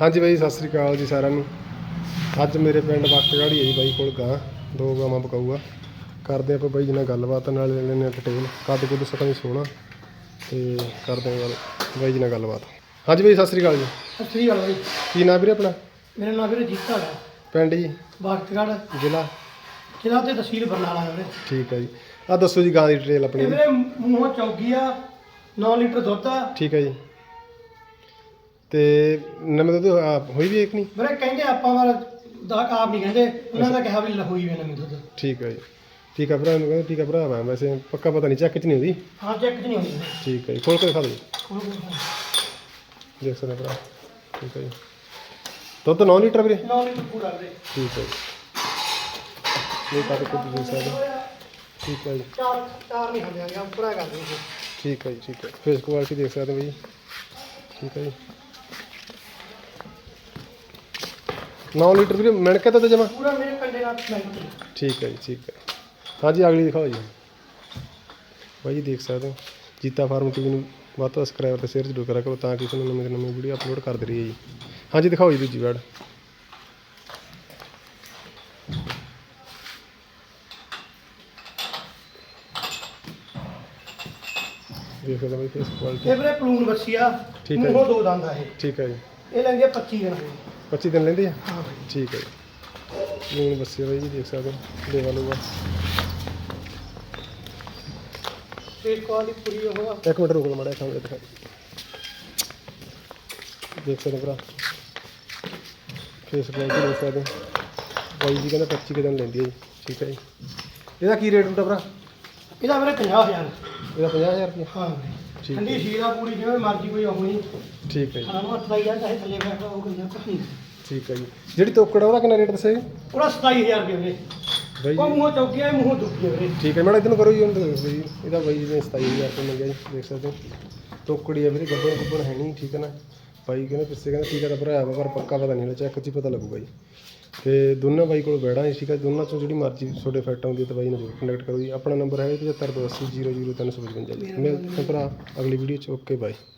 ਹਾਂਜੀ ਬਾਈ ਸਤਿ ਸ੍ਰੀ ਅਕਾਲ ਜੀ ਸਾਰਿਆਂ ਨੂੰ। ਅੱਜ ਮੇਰੇ ਪਿੰਡ ਵਕਤਗੜ੍ਹ ਹੀ ਹੈ ਜੀ ਬਾਈ ਕੋਲ ਗਾਂ। ਦੋ ਗਾਵਾਂ ਬਕਾਊਗਾ ਕਰਦੇ ਆਪਾਂ ਬਾਈ ਜੀ ਨਾਲ ਗੱਲਬਾਤ ਨਾਲ ਲੈ ਲੈਂਦੇ ਹਾਂ ਡਿਟੇਲ ਕੱਦ ਕੁੱਦ ਸਕਾਂ ਵੀ ਸੋਹਣਾ। ਤੇ ਕਰਦੇ ਹਾਂ ਗੱਲ ਬਾਈ ਜੀ ਨਾਲ ਗੱਲਬਾਤ। ਹਾਂਜੀ ਬਾਈ ਸਤਿ ਸ੍ਰੀ ਅਕਾਲ ਜੀ। ਸਤਿ ਸ੍ਰੀ ਅਕਾਲ ਬਾਈ। ਕੀ ਨਾਮ ਵੀਰੇ ਆਪਣਾ? ਮੇਰਾ ਨਾਮ ਵੀਰੇ ਜੀਤਾ ਹੈ। ਪਿੰਡ ਜੀ? ਬਾਗਤਗੜ੍ਹ ਜ਼ਿਲ੍ਹਾ? ਜ਼ਿਲ੍ਹਾ ਤੇ ਤਹਿਸੀਲ ਬਰਨਾਲਾ ਹੈ ਵੀਰੇ। ਠੀਕ ਹੈ ਜੀ। ਆ ਦੱਸੋ ਜੀ ਗਾਂ ਦੀ ਡਿਟੇਲ ਆਪਣੀ। ਇਹ ਵੀਰੇ ਮੂੰਹੋਂ ਚੌਗੀ ਆ 9 ਲੀਟਰ ਦੁੱਧ ਆ। ਠੀਕ ਹੈ ਜੀ। ਤੇ ਨਵੇਂ ਦੁੱਧ ਆ, ਹੋਈ ਵੀ ਇੱਕ ਨਹੀਂ? ਵੀਰੇ ਕਹਿੰਦੇ ਆਪਾਂ ਵਾਲਾ ਦਾ ਆਪ ਨਹੀਂ ਕਹਿੰਦੇ ਉਹਨਾਂ ਦਾ ਕਿਹਾ ਵੀ ਲਹੋਈ ਵੀ ਨਵੀਂ ਦੁੱਧ। ਠੀਕ ਹੈ ਜੀ। ਠੀਕ ਹੈ ਭਰਾ ਨੂੰ ਕਹਿੰਦੇ ਠੀਕ ਹੈ ਭਰਾ ਮੈਂ ਵੈਸੇ ਪੱਕਾ ਪਤਾ ਨਹੀਂ ਚੈੱਕ ਚ ਨਹੀਂ ਹੁੰਦੀ ਹਾਂ ਚੈੱਕ ਚ ਨਹੀਂ ਹੁੰਦੀ। ਠੀਕ ਹੈ ਜੀ ਖੋਲ ਕੇ ਦਿਖਾ ਦਿਓ। ਦੇਖ ਸਕਦੇ ਹੋ ਭਰਾ ਠੀਕ ਹੈ ਜੀ। ਦੁੱਧ 9 ਲੀਟਰ ਵੀਰੇ? ਨੌ ਲੀਟਰ ਪੂਰਾ ਵੀਰੇ। ਠੀਕ ਹੈ ਜੀ। ਇਹ ਕੱਟ ਕੁੱਟ ਸਕਦੇ ਹੋ। ਠੀਕ ਹੈ ਜੀ। ਚਾਰ ਚਾਰ ਨਹੀਂ ਹੁੰਦੇ ਆ ਪੂਰਾ ਕਰ ਦੇ ਠੀਕ ਹੈ ਜੀ ਠੀਕ ਹੈ ਫੇਸ ਕੁਆਲਿਟੀ ਦੇਖ ਸਕਦੇ ਹੋ ਜੀ ਠੀਕ ਹੈ ਜੀ। 9 ਲੀਟਰ ਵੀਰੇ ਮਿਣ ਕੇ ਤਾਂ ਜਮਾ। ਪੂਰਾ ਮੇਰੇ ਕੰਡੇ ਨਾਲ ਮਿਲ ਠੀਕ ਹੈ ਜੀ ਠੀਕ ਹੈ। ਹਾਂਜੀ ਅਗਲੀ ਦਿਖਾਓ ਜੀ। ਬਾਈ ਜੀ ਦੇਖ ਸਕਦੇ ਹੋ। ਜੀਤਾ ਫਾਰਮ ਟੀਵੀ ਨੂੰ ਵੱਧ ਤੋਂ ਸਬਸਕ੍ਰਾਈਬ ਤੇ ਸ਼ੇਅਰ ਜ਼ਰੂਰ ਕਰਿਆ ਕਰੋ ਤਾਂ ਕਿ ਤੁਹਾਨੂੰ ਨਵੀਂ ਨਵੀਂ ਵੀਡੀਓ ਅਪਲੋਡ ਕਰਦੇ ਰਹੀਏ ਜੀ। ਹਾਂਜੀ ਦਿਖਾਓ ਜੀ ਦੂਜੀ ਵੈਡ ਦੇਖ ਸਕਦੇ ਹੋ ਫੇਸ ਕੁਆਲਿਟੀ ਇਹ ਵੀਰੇ ਪਲੂਨ ਬੱਸੀ ਆ। ਠੀਕ ਹੈ ਮੂੰਹੋਂ ਦੋ ਦੰਦ ਆ ਇਹ। ਠੀਕ ਹੈ ਜੀ। ਇਹ ਲੈਂਦੇ 25 ਦਿਨ ਹੋਏ 25 ਦਿਨ ਲੈਂਦੇ ਆ? ਹਾਂ ਬਾਈ। ਠੀਕ ਹੈ ਜੀ। ਲੂਣ ਬੱਸੇ ਬਾਈ ਜੀ ਦੇਖ ਸਕਦੇ ਹੋ ਦੇਵਾ ਲੂਗਾ ਫੇਸ ਕੁਆਲਿਟੀ ਪੂਰੀ ਉਹ ਆ। ਇੱਕ ਮਿੰਟ ਰੁਕ ਲਓ ਮੜਾ ਸਾਹਮਣੇ ਦਿਖਾ। ਦੇਖ ਸਕਦੇ ਹੋ ਭਰਾ। ਫੇਸ ਕੁਆਲਿਟੀ ਦੇਖ ਸਕਦੇ ਹੋ। ਬਾਈ ਜੀ ਕਹਿੰਦਾ 25 ਕੁ ਦਿਨ ਲੈਂਦੀ ਹੈ ਜੀ। ਠੀਕ ਹੈ ਜੀ। ਇਹਦਾ ਕੀ ਰੇਟ ਹੁੰਦਾ ਭਰਾ? ਇਹਦਾ ਵੀਰੇ 50000 ਇਹਦਾ 50000 ਰੁਪਏ ਹਾਂ। ਠੀਕ ਠੰਡੀ ਆ ਪੂਰੀ ਜਿਵੇਂ ਮਰਜ਼ੀ ਕੋਈ ਹੋਣੀ ਠੀਕ ਹੈ ਜੀ। ਖਾਣਾ ਨੂੰ ਹੱਥ ਲਾਈ ਆ ਚਾਹੇ ਥੱਲੇ ਬੈਠਾ ਉਹ ਕੋਈ ਕੁਛ ਨਹੀਂ। ਠੀਕ ਹੈ ਜੀ। ਜਿਹੜੀ ਤੋਕੜ ਆ ਉਹਦਾ ਕਿੰਨਾ ਰੇਟ ਦੱਸਿਆ ਜੀ? ਪੂਰਾ 27000 ਰੁਪਏ ਵੀਰੇ। ਬਾਈ। ਉਹ ਜੀ ਮੂੰਹੋਂ ਚੌਕੀਆਂ ਮੂੰਹੋਂ ਦੁੱਖੀਆਂ ਵੀਰੇ। ਠੀਕ ਹੈ ਮੈਡਮ ਇਧਰ ਨੂੰ ਕਰੋ ਜੀ ਉਹਨੂੰ ਦੱਸੋ ਜੀ ਇਹਦਾ ਬਾਈ ਜੀ ਨੇ 27000 ਰੁਪਏ ਮੰਗਿਆ ਜੀ ਦੇਖ ਸਕਦੇ ਹੋ। ਤੋਕੜੀ ਆ ਵੀਰੇ ਗੱਬਣ ਗੁੱਬਣ ਹੈ ਨਹੀਂ ਠੀਕ ਹੈ ਨਾ। ਬਾਈ ਕਹਿੰਦੇ ਪਿੱਛੇ ਕਹਿੰਦਾ ਠੀਕ ਹੈ ਤਾਂ ਭਰਾ ਵਾ ਪਰ ਪੱਕਾ ਪਤਾ ਨਹੀਂ ਹਲੇ ਚੈੱਕ 'ਚ ਹੀ ਪਤਾ ਲੱਗੂਗਾ ਜੀ। ਅਤੇ ਦੋਨਾਂ ਬਾਈ ਕੋਲ ਬੈੜਾ ਠੀਕ ਹੈ ਦੋਨਾਂ ਚੋਂ ਜਿਹੜੀ ਮਰਜ਼ੀ ਤੁਹਾਡੇ ਫਿੱਟ ਆਉਂਦੀ ਹੈ ਤਾਂ ਬਾਈ ਨਾਲ ਜ਼ਰੂਰ ਕੰਟੈਕਟ ਕਰੋ ਜੀ। ਆਪਣਾ ਨੰਬਰ ਹੈ 7528000355 ਜੀ। ਮਿਲਦੇ ਹਾਂ ਭਰਾ, ਅਗਲੀ ਵੀਡੀਓ 'ਚ ਓਕੇ ਬਾਏ